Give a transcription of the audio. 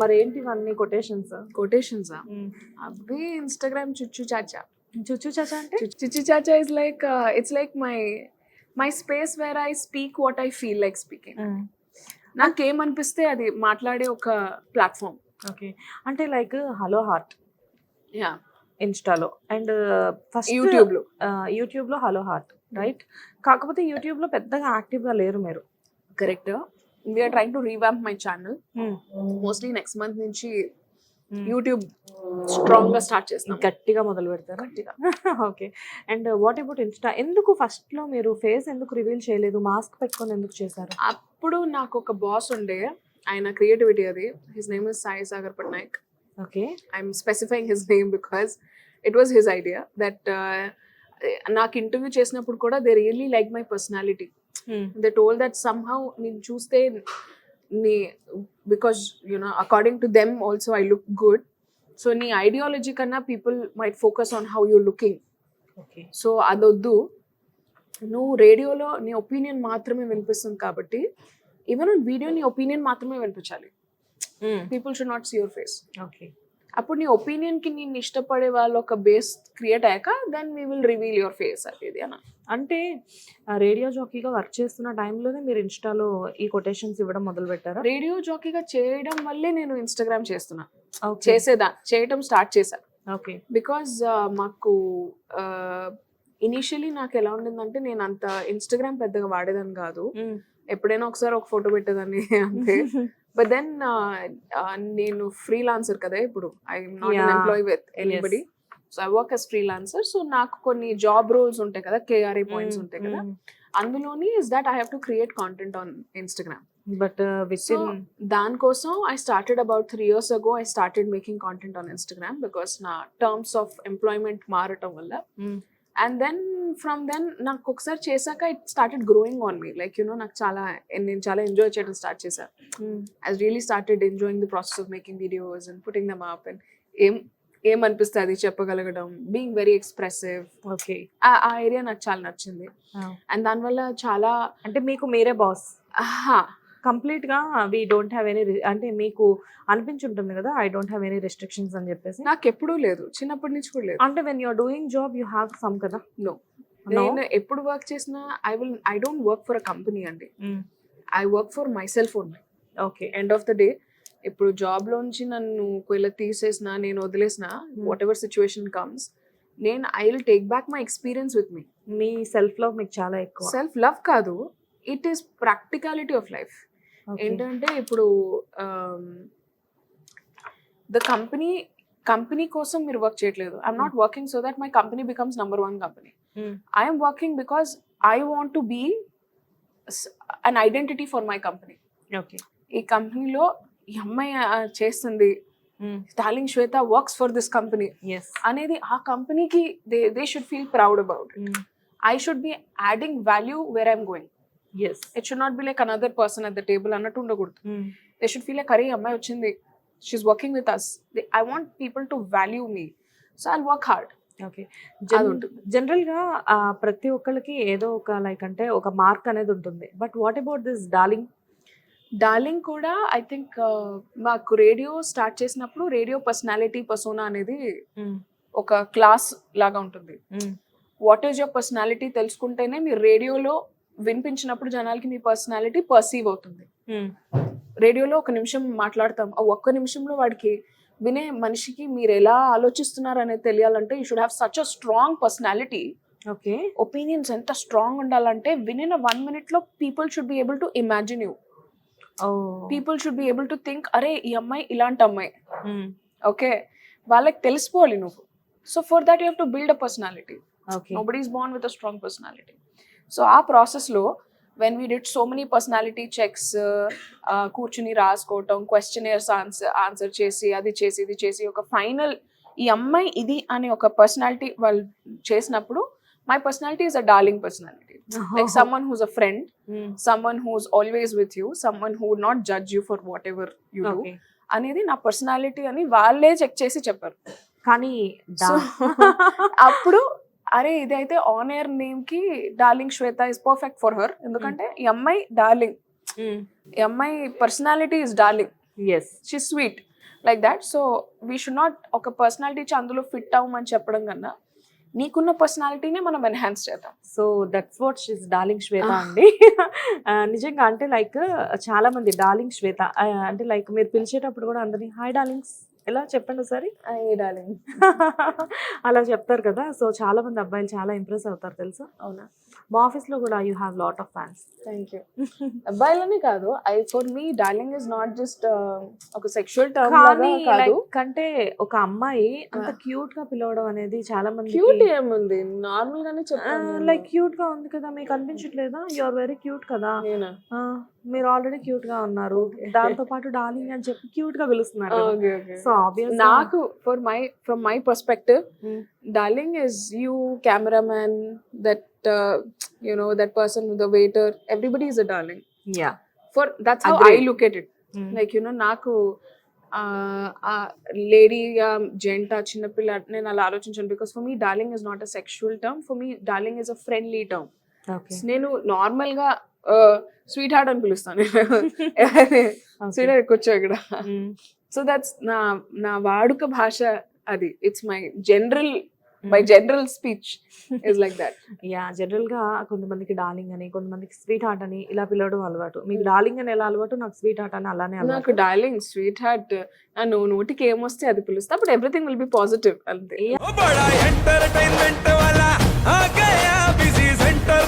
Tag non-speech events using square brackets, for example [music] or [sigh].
మరి ఏంటి ఇవన్నీ కొటేషన్స్ కొటేషన్స్ అవి ఇన్స్టాగ్రామ్ చుచ్చు చాచా చుచ్చు చాచా అంటే? Chuchu Chacha is like it's like my my space where I speak what I feel like speaking నాకేమనిపిస్తే అది మాట్లాడే ఒక ప్లాట్ఫామ్ ఓకే అంటే లైక్ హలో హార్ట్ యా ఇన్స్టాలో అండ్ ఫస్ట్ యూట్యూబ్లో. యూట్యూబ్లో హలో హార్ట్ రైట్ కాకపోతే యూట్యూబ్లో పెద్దగా యాక్టివ్గా లేరు మీరు. Correct we're trying to revamp my channel mostly next month నుంచి యూట్యూబ్ స్ట్రాంగ్గా స్టార్ట్ చేస్తాం. గట్టిగా మొదలు పెడతారు? గట్టిగా. Okay and what about Insta ఎందుకు ఫస్ట్లో మీరు ఫేస్ ఎందుకు రివీల్ చేయలేదు? మాస్క్ పెట్టుకొని ఎందుకు చేశారు? అప్పుడు నాకు ఒక బాస్ ఉండే. ఆయన క్రియేటివిటీ అది. His name is Sai Sagar Patnaik okay I'm specifying his name because it was his idea that నాకు ఇంటర్వ్యూ చేసినప్పుడు కూడా they really like my personality they told that somehow నేను చూస్తే నీ because you know according to them also I look good so నీ ideology కన్నా people might focus on how you looking so అదొద్దు. నువ్వు రేడియోలో నీ ఒపీనియన్ మాత్రమే వినిపిస్తుంది కాబట్టి ఈవెన్ వీడియో నీ ఒపీనియన్ మాత్రమే వినిపించాలి. People should not see your face okay అప్పుడు నీ ఒపీనియన్కి నేను ఇష్టపడే వాళ్ళ ఒక బేస్ క్రియేట్ అయ్యాక then we will reveal your face అది అన్న. అంటే రేడియో జాకీగా వర్క్ చేస్తున్న టైంలోనే మీరు ఇన్స్టాలో ఈ కొటేషన్స్ ఇవ్వడం మొదలు పెట్టారా? రేడియో జాకీగా చేయడం వల్లే నేను ఇన్స్టాగ్రామ్ చేస్తున్నా. చేసేదా చేయటం స్టార్ట్ చేశా. ఓకే బికాజ్ మాకు ఇనీషియలీ నాకు ఎలా ఉండిందంటే నేను అంత ఇన్స్టాగ్రామ్ పెద్దగా వాడేదాన్ని కాదు. ఎప్పుడైనా ఒకసారి ఒక ఫోటో పెట్టేదాన్ని అంతే [laughs] బట్ దెన్ నేను ఫ్రీ లాన్సర్ కదా ఇప్పుడు. I'm not. Employ with anybody so I work as freelancer so నాకు కొన్ని జాబ్ రోల్స్ ఉంటాయి కదా కేఆర్ఏ పాయింట్స్ ఉంటాయి కదా. అందులోని is that I have to create content on Instagram but దానికోసం I started about three years ago I started making content on Instagram because నా terms of employment మారటం వల్ల అండ్ దెన్ ఫ్రమ్ దెన్ నాకు ఒకసారి చేశాక it started growing on me like you know నాకు చాలా నేను చాలా ఎంజాయ్ చేయడం స్టార్ట్ చేశాను I really started enjoying the process of making videos and putting them up and ఏం ఏమనిపిస్తే అది చెప్పగలగడం? బీయింగ్ వెరీ ఎక్స్ప్రెసివ్ ఓకే ఆ ఏరియా నాకు చాలా నచ్చింది. అండ్ దానివల్ల చాలా అంటే మీకు మీరే బాస్ ఆహా, కంప్లీట్గా వి డోంట్ హ్యావ్ ఎనీ అంటే మీకు అనిపించుంటుంది కదా I don't have any restrictions అని చెప్పేసి? నాకు ఎప్పుడూ లేదు. చిన్నప్పటి నుంచి కూడా లేదు. అంటే when you're doing job you have some కదా. No? నేను ఎప్పుడు వర్క్ చేసినా I will I don't work for a company అండి. I work for myself only okay end of the day ఇప్పుడు జాబ్ లోంచి నన్ను ఒకవేళ తీసేసిన నేను వదిలేసిన వాట్ ఎవర్ సిచ్యువేషన్ కమ్స్ నేను I will take back my experience with me me self love మీకు చాలా ఎక్కువ. సెల్ఫ్ లవ్ కాదు it is practicality of life. ఏంటంటే ఇప్పుడు ద కంపెనీ కంపెనీ కోసం మీరు వర్క్ చేయట్లేదు. I'm not working so that my company becomes number one company. Mm. I'm working because I want to be an identity for my company ఈ కంపెనీలో ఈ అమ్మాయి చేస్తుంది. Darling Shweta works for this company అనేది ఆ కంపెనీకి they they should feel proud about I should be adding value where I'm going it should not be like another person at the table అన్నట్టు ఉండకూడదు. దే షుడ్ ఫీల్ లైక్ అరే అమ్మాయి వచ్చింది. She is working with us I want people to value me so I work hard okay. జనరల్గా ప్రతి ఒక్కరికి ఏదో ఒక లైక్ అంటే ఒక మార్క్ అనేది ఉంటుంది. But what about this darling darling కూడా ఐ థింక్ మాకు రేడియో స్టార్ట్ చేసినప్పుడు రేడియో పర్సనాలిటీ పర్సోనా అనేది ఒక క్లాస్ లాగా ఉంటుంది. వాట్ ఈజ్ యువర్ పర్సనాలిటీ తెలుసుకుంటేనే మీరు రేడియోలో వినిపించినప్పుడు జనాలకి మీ పర్సనాలిటీ పర్సీవ్ అవుతుంది. రేడియోలో ఒక నిమిషం మాట్లాడతాం. ఆ ఒక్క నిమిషంలో వాడికి వినే మనిషికి మీరు ఎలా ఆలోచిస్తున్నారు అనేది తెలియాలంటే you should have such a strong personality okay opinions ఎంత స్ట్రాంగ్ ఉండాలంటే వినిన వన్ మినిట్లో people should be able to imagine you people should be able to think అరే ఈ అమ్మాయి ఇలాంటి అమ్మాయి. ఓకే వాళ్ళకి తెలిసిపోవాలి నువ్వు. So for that you have to build a personality nobody is born with a strong personality so ఆ ప్రాసెస్లో when we did so many personality checks కూర్చుని రాసుకోవటం క్వశ్చనర్స్ ఆన్సర్ ఆన్సర్ చేసి అది చేసి ఇది చేసి ఒక ఫైనల్ ఈ అమ్మాయి ఇది అనే ఒక పర్సనాలిటీ వాళ్ళు చేసినప్పుడు my personality is a darling personality like someone who's a friend someone who's always with you someone who not judge you for whatever you do అనేది నా పర్సనాలిటీ అని వాళ్ళే చెక్ చేసి చెప్పారు. కానీ [laughs] అప్పుడు అరే ఇదైతే on air నేమ్కి darling Shweta is perfect for her ఎందుకంటే ఈ అమ్మాయి డార్లింగ్ ఈ అమ్మాయి personality is darling as she sweet like that so we should not ఒక పర్సనాలిటీ అందులో ఫిట్ అవ్వమని చెప్పడం కన్నా నీకున్న పర్సనాలిటీనే మనం ఎన్హాన్స్ చేద్దాం. So that's what she's darling Shweta Ah. అండి. ఆ, నిజంగా అంటే లైక్ చాలా మంది డార్లింగ్ శ్వేత ఆ, అంటే లైక్ మీరు పిలిచేటప్పుడు కూడా అందరినీ హాయ్ డార్లింగ్స్ ఎలా చెప్పండి ఒకసారి? డార్లింగ్. [laughs] అలా చెప్తారు కదా. సో చాలా మంది అబ్బాయిలు చాలా ఇంప్రెస్ అవుతారు తెలుసా? అవునా? మా ఆఫీస్లో కూడా you have lot of fans. Thank you. అబ్బాయిలనే కాదు I for me darling is not just ఒక సెక్షువల్ టర్మ్ కానీ కాదు. లైక్ అంటే ఒక అమ్మాయి అంత క్యూట్గా పిలవడం అనేది చాలా మంది క్యూట్ ఏముంది? నార్మల్ గానే చెప్పాను లైక్ క్యూట్గా ఉంది కదా మీకు అనిపించట్లేదా? యు ఆర్ వెరీ క్యూట్ కదా. మీరు ఆల్రెడీ క్యూట్గా ఉన్నారు. దాంతో పాటు డార్లింగ్ అని చెప్పి క్యూట్గా పిలుస్తున్నారు సో ఆబ్వియస్ నాకు for my from my perspective. Darling is you cameraman that you know that person the waiter everybody is a darling. Yeah for that's how I. Look at it like you know నాకు లేడీగా gent చిన్నపిల్ల నేను అలా ఆలోచించాను because for me darling is not a sexual term for me darling is a friendly term నేను నార్మల్గా sweet heart అని పిలుస్తాను. [laughs] స్వీట్ హార్ట్ కూర్చో ఇక్కడ. సో దట్స్ నా నా వాడుక భాష అది. It's my general my general speech is like that. [laughs] Yeah జనరల్గా కొంతమందికి డార్లింగ్ అని కొంతమందికి స్వీట్ హార్ట్ అని ఇలా పిలవడం అలవాటు. మీకు డార్లింగ్ అని ఎలా అలవాటు? నాకు స్వీట్ హార్ట్ అని అలానే నాకు అలవాటు డార్లింగ్ స్వీట్ హార్ట్ నువ్వు నోటికి ఏమొస్తే అది పిలుస్తా. But everything will be positive అంతే.